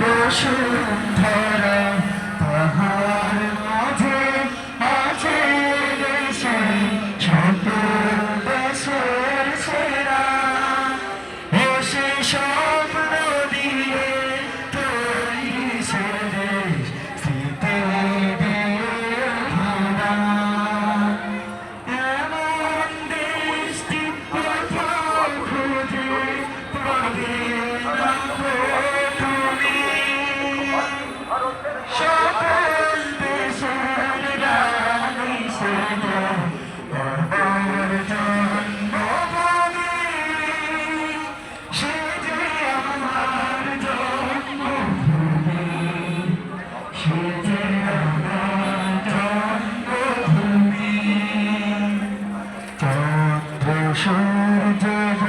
বসুন্ধরা তাহার মাঝে আছে সেই বছর সেরা ও সে স্বপ্ন দিয়ে তৈরি সে দেশ স্থিতি আশার